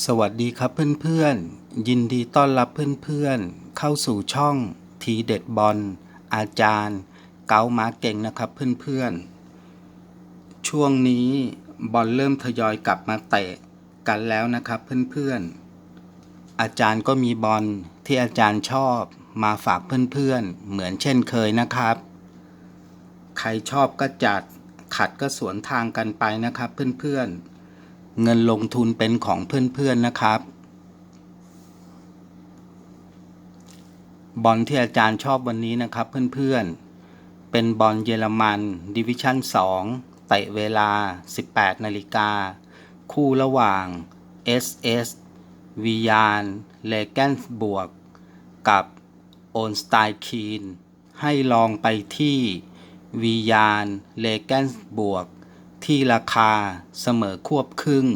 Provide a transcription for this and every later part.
สวัสดีครับเพื่อนๆ ยินดีต้อนรับเพื่อนๆ เข้าสู่ช่องทีเด็ดบอลอาจารย์ เกามาเก่งนะครับเพื่อนๆ ช่วงนี้บอลเริ่มทยอยกลับมาเตะกันแล้วนะครับเพื่อนๆ อาจารย์ก็มีบอลที่อาจารย์ชอบมาฝากเพื่อนๆ เหมือนเช่นเคยนะครับ ใครชอบก็จัดขัดก็สวนทางกันไปนะครับเพื่อนๆ เงินลงทุนเป็นของเพื่อนๆนะครับ บอลที่อาจารย์ชอบวันนี้นะครับเพื่อนๆ เป็นบอลเยอรมันดิวิชั่น 2 เตะเวลา 18 นาฬิกา คู่ระหว่าง SS วิยานเลแกนบวก กับโอนสไตคีน ให้ลองไปที่วิยานเลแกนบวก ที่ราคาเสมอควบครึ่ง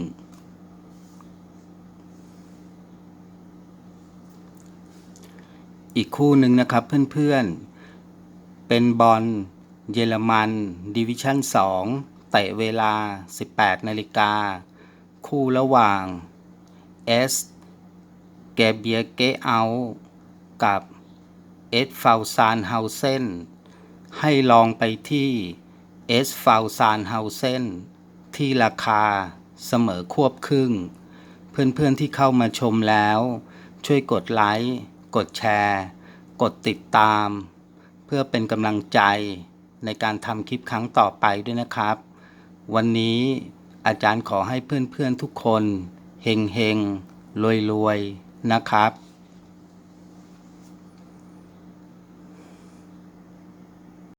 อีกคู่หนึ่งนะครับเพื่อนๆ เป็นบอลเยอรมันดิวิชั่น 2 เตะเวลา 18 นาฬิกา คู่ระหว่าง S แกเบียเกเอากับเอสฟาวซานเฮาเซนให้ลองไปที่ เอสฟาวซานเฮาเซนที่ราคาเสมอควบครึ่ง เพื่อนๆที่เข้ามาชมแล้ว ช่วยกดไลค์ กดแชร์ กดติดตาม เพื่อเป็นกำลังใจในการทำคลิปครั้งต่อไปด้วยนะครับ วันนี้อาจารย์ขอให้เพื่อนๆทุกคนเฮงเฮงรวยรวยๆนะครับ